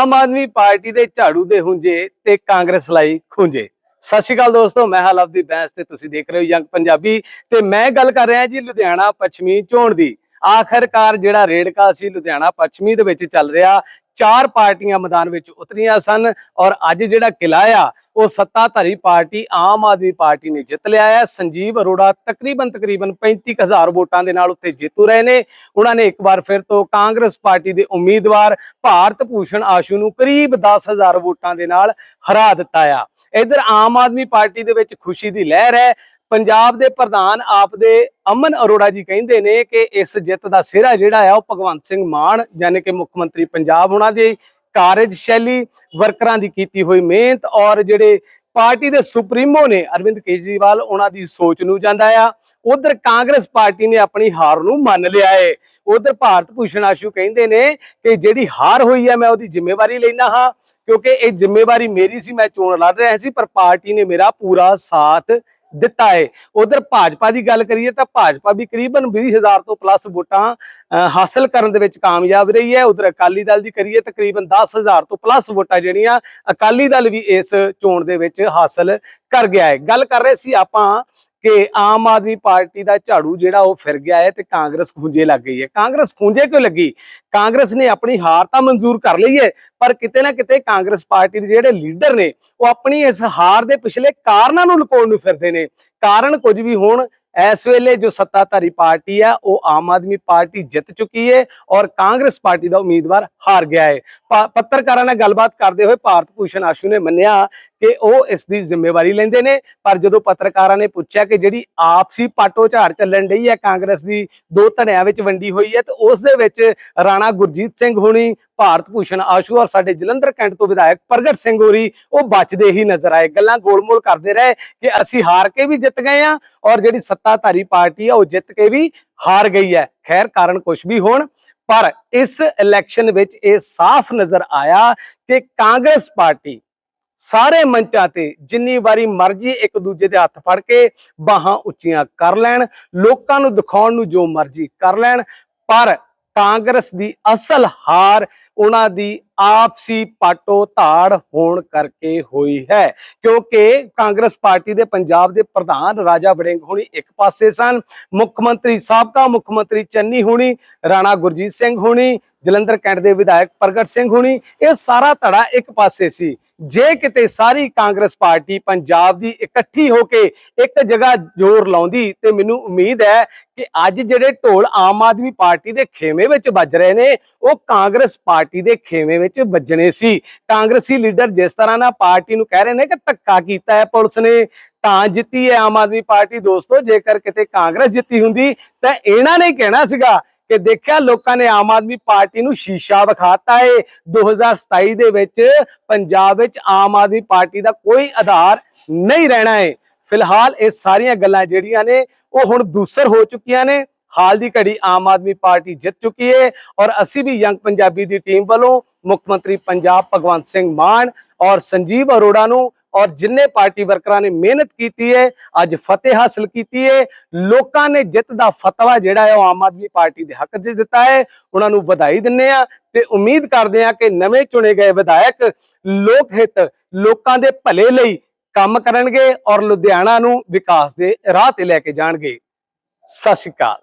Aam Aadmi party ਦੇ ਝਾੜੂ ਦੇ ਹੁੰਜੇ ਤੇ ਕਾਂਗਰਸ ਲਈ ਖੁੰਝੇ। ਸਤਿ ਸ਼੍ਰੀ ਅਕਾਲ ਦੋਸਤੋ, ਮੈਂ ਹਾਂ ਲਵਦੀਪ ਬੈਂਸ ਤੇ ਤੁਸੀਂ ਦੇਖ ਰਹੇ ਹੋ ਯੰਗ ਪੰਜਾਬੀ ਤੇ ਮੈਂ ਗੱਲ ਕਰ ਰਿਹਾ ਜੀ ਲੁਧਿਆਣਾ ਪੱਛਮੀ ਚੋਣ ਦੀ। ਆਖਰਕਾਰ ਜਿਹੜਾ ਰੇੜਕਾ ਸੀ ਲੁਧਿਆਣਾ ਪੱਛਮੀ ਦੇ ਵਿੱਚ ਚੱਲ ਰਿਹਾ, ਚਾਰ ਪਾਰਟੀਆਂ ਮੈਦਾਨ ਵਿੱਚ ਉਤਰੀਆਂ ਸਨ ਔਰ ਅੱਜ ਜਿਹੜਾ ਕਿਲਾ ਆ ਉਹ ਸੱਤਾਧਾਰੀ ਪਾਰਟੀ, ਆਮ ਆਦਮੀ ਪਾਰਟੀ ਨੇ ਜਿੱਤ ਲਿਆ ਹੈ। ਸੰਜੀਵ ਅਰੋੜਾ ਤਕਰੀਬਨ ਤਕਰੀਬਨ 35000 ਵੋਟਾਂ ਦੇ ਨਾਲ ਉੱਥੇ ਜੇਤੂ ਰਹੇ ਨੇ। ਉਹਨਾਂ ਨੇ ਇੱਕ ਵਾਰ ਫਿਰ ਤੋਂ ਕਾਂਗਰਸ ਪਾਰਟੀ ਦੇ ਉਮੀਦਵਾਰ ਭਾਰਤ ਭੂਸ਼ਣ ਆਸ਼ੂ ਨੂੰ ਕਰੀਬ 10000 ਵੋਟਾਂ ਦੇ ਨਾਲ ਹਰਾ ਦਿੱਤਾ ਆ। ਇਧਰ ਆਮ ਆਦਮੀ ਪਾਰਟੀ ਦੇ ਵਿੱਚ ਖੁਸ਼ੀ ਦੀ ਲਹਿਰ ਹੈ। ਪੰਜਾਬ ਦੇ ਪ੍ਰਧਾਨ ਆਪਦੇ ਅਮਨ ਅਰੋੜਾ ਜੀ ਕਹਿੰਦੇ ਨੇ ਕਿ ਇਸ ਜਿੱਤ ਦਾ ਸਿਹਰਾ ਜਿਹੜਾ ਆ, ਉਹ ਭਗਵੰਤ ਸਿੰਘ ਮਾਨ ਯਾਨੀ ਕਿ ਮੁੱਖ ਮੰਤਰੀ ਪੰਜਾਬ ਹੋਣਾ ਦੀ ਕਾਰਜਸ਼ੈਲੀ ਵਰਕਰਾਂ ਦੀ ਕੀਤੀ ਹੋਈ ਮਿਹਨਤ ਔਰ ਜਿਹੜੇ ਪਾਰਟੀ ਦੇ ਸੁਪਰੀਮੋ ਨੇ ਅਰਵਿੰਦ ਕੇਜਰੀਵਾਲ, ਉਹਨਾਂ ਦੀ ਸੋਚ ਨੂੰ ਜਾਂਦਾ ਆ। ਉਧਰ ਕਾਂਗਰਸ ਪਾਰਟੀ ਨੇ ਆਪਣੀ ਹਾਰ ਨੂੰ ਮੰਨ ਲਿਆ ਏ। ਉਧਰ ਭਾਰਤ ਭੂਸ਼ਣ ਆਸ਼ੂ ਕਹਿੰਦੇ ਨੇ ਕਿ ਜਿਹੜੀ ਹਾਰ ਹੋਈ ਹੈ ਮੈਂ ਉਹਦੀ ਜ਼ਿੰਮੇਵਾਰੀ ਲੈਣਾ ਹਾਂ, ਕਿਉਂਕਿ ਇਹ ਜ਼ਿੰਮੇਵਾਰੀ ਮੇਰੀ ਸੀ, ਮੈਂ ਚੋਣ ਲੜ ਰਿਹਾ ਸੀ, ਪਰ ਪਾਰਟੀ ਨੇ ਮੇਰਾ ਪੂਰਾ ਸਾਥ ਦਿੱਤਾ ਹੈ ਉਧਰ ਭਾਜਪਾ ਦੀ ਗੱਲ ਕਰੀਏ ਤਾਂ ਭਾਜਪਾ ਵੀ ਕਰੀਬਨ 20000 ਤੋਂ ਪਲੱਸ ਵੋਟਾਂ ਅਹ, ਹਾਸਲ ਕਰਨ ਦੇ ਵਿੱਚ ਕਾਮਯਾਬ ਰਹੀ ਹੈ। ਉਧਰ ਅਕਾਲੀ ਦਲ ਦੀ ਕਰੀਏ ਤਕਰੀਬਨ 10000 ਤੋਂ ਪਲੱਸ ਵੋਟਾਂ ਜਿਹੜੀਆਂ ਅਕਾਲੀ ਦਲ ਵੀ ਇਸ ਚੋਣ ਦੇ ਵਿੱਚ ਹਾਸਲ ਕਰ ਗਿਆ ਹੈ ਗੱਲ ਕਰ ਰਹੇ ਸੀ ਆਪਾਂ ਕਿ ਆਮ ਆਦਮੀ ਪਾਰਟੀ ਦਾ ਝਾੜੂ ਜਿਹੜਾ ਉਹ ਫਿਰ ਗਿਆ ਹੈ ਤੇ ਕਾਂਗਰਸ ਖੁੰਝੇ ਲੱਗ ਗਈ ਹੈ। ਕਾਂਗਰਸ ਖੁੰਝੇ ਕਿਉਂ ਲੱਗੀ? ਕਾਂਗਰਸ ਨੇ ਆਪਣੀ ਹਾਰ ਤਾਂ ਮਨਜ਼ੂਰ ਕਰ ਲਈ ਹੈ, ਪਰ ਕਿਤੇ ਨਾ ਕਿਤੇ ਕਾਂਗਰਸ ਪਾਰਟੀ ਦੇ ਜਿਹੜੇ ਲੀਡਰ ਨੇ, ਉਹ ਆਪਣੀ ਇਸ ਹਾਰ ਦੇ ਪਿਛਲੇ ਕਾਰਨਾਂ ਨੂੰ ਲੁਕਾਉਣ ਨੂੰ ਫਿਰਦੇ ਨੇ। ਕਾਰਨ ਕੁਝ ਵੀ ਹੋਣ, ਇਸ ਵੇਲੇ ਜੋ ਸੱਤਾਧਾਰੀ ਪਾਰਟੀ ਹੈ, ਉਹ ਆਮ ਆਦਮੀ ਪਾਰਟੀ ਜਿੱਤ ਚੁੱਕੀ ਹੈ ਔਰ ਕਾਂਗਰਸ ਪਾਰਟੀ ਦਾ ਉਮੀਦਵਾਰ ਹਾਰ ਗਿਆ ਹੈ। ਪਾ- ਪੱਤਰਕਾਰਾਂ ਨਾਲ ਗੱਲਬਾਤ ਕਰਦੇ ਹੋਏ ਭਾਰਤ ਭੂਸ਼ਣ ਆਸ਼ੂ ਨੇ ਮੰਨਿਆ ਕਿ ਉਹ ਇਸ ਦੀ ਜ਼ਿੰਮੇਵਾਰੀ ਲੈਂਦੇ ਨੇ। ਪਰ ਜਦੋਂ ਪੱਤਰਕਾਰਾਂ ਨੇ ਪੁੱਛਿਆ ਕਿ ਜਿਹੜੀ ਆਪਸੀ ਪਾਟੋ ਝਾੜ ਚੱਲਣ ਡਈ ਹੈ, ਕਾਂਗਰਸ ਦੀ ਦੋ ਧੜਿਆਂ ਵਿੱਚ ਵੰਡੀ ਹੋਈ ਹੈ, ਤੇ ਉਸ ਦੇ ਵਿੱਚ ਰਾਣਾ ਗੁਰਜੀਤ ਸਿੰਘ ਹੋਣੀ, ਭਾਰਤ ਭੂਸ਼ਣ ਆਸ਼ੂ ਔਰ ਸਾਡੇ ਜਲੰਧਰ ਕੈਂਟ ਤੋਂ ਵਿਧਾਇਕ ਪ੍ਰਗਟ ਸਿੰਘ ਹੋਰੀ, ਉਹ ਬਚਦੇ ਹੀ ਨਜ਼ਰ ਆਏ। ਗੱਲਾਂ ਗੋਲਮੋਲ ਕਰਦੇ ਰਹੇ ਕਿ ਅਸੀਂ ਹਾਰ ਕੇ ਵੀ ਜਿੱਤ ਗਏ ਆ ਔਰ ਜਿਹੜੀ ਸੱਤਾਧਾਰੀ ਪਾਰਟੀ ਆ, ਉਹ ਜਿੱਤ ਕੇ ਵੀ ਹਾਰ ਗਈ ਹੈ। ਖੈਰ, ਕਾਰਨ ਕੁਝ ਵੀ ਹੋਣ, ਪਰ ਇਸ ਇਲੈਕਸ਼ਨ ਵਿੱਚ ਇਹ ਸਾਫ਼ ਨਜ਼ਰ ਆਇਆ ਕਿ ਕਾਂਗਰਸ ਪਾਰਟੀ ਸਾਰੇ ਮੰਚਾਂ ਤੇ ਜਿੰਨੀ ਵਾਰੀ ਮਰਜ਼ੀ ਇੱਕ ਦੂਜੇ ਦੇ ਹੱਥ ਫੜ ਕੇ ਬਾਹਾਂ ਉੱਚੀਆਂ ਕਰ ਲੈਣ, ਲੋਕਾਂ ਨੂੰ ਦਿਖਾਉਣ ਨੂੰ ਜੋ ਮਰਜ਼ੀ ਕਰ ਲੈਣ, ਪਰ ਕਾਂਗਰਸ ਦੀ ਅਸਲ ਹਾਰ ਉਹਨਾਂ ਦੀ ਆਪਸੀ ਪਾਟੋ ਧਾੜ ਹੋਣ ਕਰਕੇ ਹੋਈ ਹੈ, ਕਿਉਂਕਿ ਕਾਂਗਰਸ ਪਾਰਟੀ ਦੇ ਪੰਜਾਬ ਦੇ ਪ੍ਰਧਾਨ ਰਾਜਾ ਵੜਿੰਗ ਹੋਣੀ ਇੱਕ ਪਾਸੇ ਸਨ, ਮੁੱਖ ਮੰਤਰੀ ਸਾਬਕਾ ਮੁੱਖ ਮੰਤਰੀ ਚੰਨੀ ਹੋਣੀ, ਰਾਣਾ ਗੁਰਜੀਤ ਸਿੰਘ ਹੋਣੀ ਜਲੰਧਰ ਕੈਂਟ ਦੇ ਵਿਧਾਇਕ ਪ੍ਰਗਟ ਸਿੰਘ ਹੋਣੀ, ਇਹ ਸਾਰਾ ਧੜਾ ਇੱਕ ਪਾਸੇ ਸੀ। ਜੇ ਕਿਤੇ ਸਾਰੀ ਕਾਂਗਰਸ ਪਾਰਟੀ ਪੰਜਾਬ ਦੀ ਇਕੱਠੀ ਹੋ ਕੇ ਇੱਕ ਜਗ੍ਹਾ ਜ਼ੋਰ ਲਾਉਂਦੀ, ਤੇ ਮੈਨੂੰ ਉਮੀਦ ਹੈ ਕਿ ਅੱਜ ਜਿਹੜੇ ਢੋਲ ਆਮ ਆਦਮੀ ਪਾਰਟੀ ਦੇ ਖੇਮੇ ਵਿੱਚ ਵੱਜ ਰਹੇ ਨੇ, ਉਹ ਕਾਂਗਰਸ ਪਾਰਟੀ ਦੇ ਖੇਮੇ ਵਿੱਚ ਵੱਜਣੇ ਸੀ। ਕਾਂਗਰਸੀ ਲੀਡਰ ਜਿਸ ਤਰ੍ਹਾਂ ਨਾਲ ਪਾਰਟੀ ਨੂੰ ਕਹਿ ਰਹੇ ਨੇ ਕਿ ਧੱਕਾ ਕੀਤਾ ਹੈ ਪੁਲਿਸ ਨੇ, ਤਾਂ ਜਿੱਤੀ ਹੈ ਆਮ ਆਦਮੀ ਪਾਰਟੀ। ਦੋਸਤੋ, ਜੇਕਰ ਕਿਤੇ ਕਾਂਗਰਸ ਜਿੱਤੀ ਹੁੰਦੀ, ਤਾਂ ਇਹਨਾਂ ਨੇ ਕਹਿਣਾ ਸੀਗਾ ਕਿ ਦੇਖਿਆ ਲੋਕਾਂ ਨੇ ਆਮ ਆਦਮੀ ਪਾਰਟੀ ਨੂੰ ਸ਼ੀਸ਼ਾ ਵਿਖਾਤਾ ਏ। 2027 ਦੇ ਵਿੱਚ ਪੰਜਾਬ ਵਿੱਚ ਆਮ ਆਦਮੀ ਪਾਰਟੀ ਦਾ ਕੋਈ ਆਧਾਰ ਨਹੀਂ ਰਹਿਣਾ ਏ। ਫਿਲਹਾਲ ਇਹ ਸਾਰੀਆਂ ਗੱਲਾਂ ਜਿਹੜੀਆਂ ਨੇ, ਉਹ ਹੁਣ ਦੂਸਰ ਹੋ ਚੁੱਕੀਆਂ ਨੇ। ਹਾਲ ਦੀ ਘੜੀ ਆਮ ਆਦਮੀ ਪਾਰਟੀ ਜਿੱਤ ਚੁੱਕੀ ਹੈ ਔਰ ਅਸੀਂ ਵੀ ਯੰਗ ਪੰਜਾਬੀ ਦੀ ਟੀਮ ਵੱਲੋਂ ਮੁੱਖ ਮੰਤਰੀ ਪੰਜਾਬ ਭਗਵੰਤ ਸਿੰਘ ਮਾਨ ਔਰ ਸੰਜੀਵ ਅਰੋੜਾ ਨੂੰ ਔਰ ਜਿੰਨੇ ਪਾਰਟੀ ਵਰਕਰਾਂ ਨੇ ਮਿਹਨਤ ਕੀਤੀ ਹੈ ਅੱਜ ਫਤਿਹ ਹਾਸਲ ਕੀਤੀ ਹੈ ਲੋਕਾਂ ਨੇ ਜਿੱਤ ਦਾ ਫਤਵਾ ਜਿਹੜਾ ਹੈ ਉਹ ਆਮ ਆਦਮੀ ਪਾਰਟੀ ਦੇ ਹੱਕ 'ਚ ਦਿੱਤਾ ਹੈ। ਉਹਨਾਂ ਨੂੰ ਵਧਾਈ ਦਿੰਨੇ ਆ ਤੇ ਉਮੀਦ ਕਰਦੇ ਆ ਕਿ ਨਵੇਂ ਚੁਣੇ ਗਏ ਵਿਧਾਇਕ ਲੋਕ ਹਿੱਤ ਲੋਕਾਂ ਦੇ ਭਲੇ ਲਈ ਕੰਮ ਕਰਨਗੇ ਔਰ ਲੁਧਿਆਣਾ ਨੂੰ ਵਿਕਾਸ ਦੇ ਰਾਹ ਤੇ ਲੈ ਕੇ ਜਾਣਗੇ। ਸਤਿ ਸ਼੍ਰੀ ਅਕਾਲ।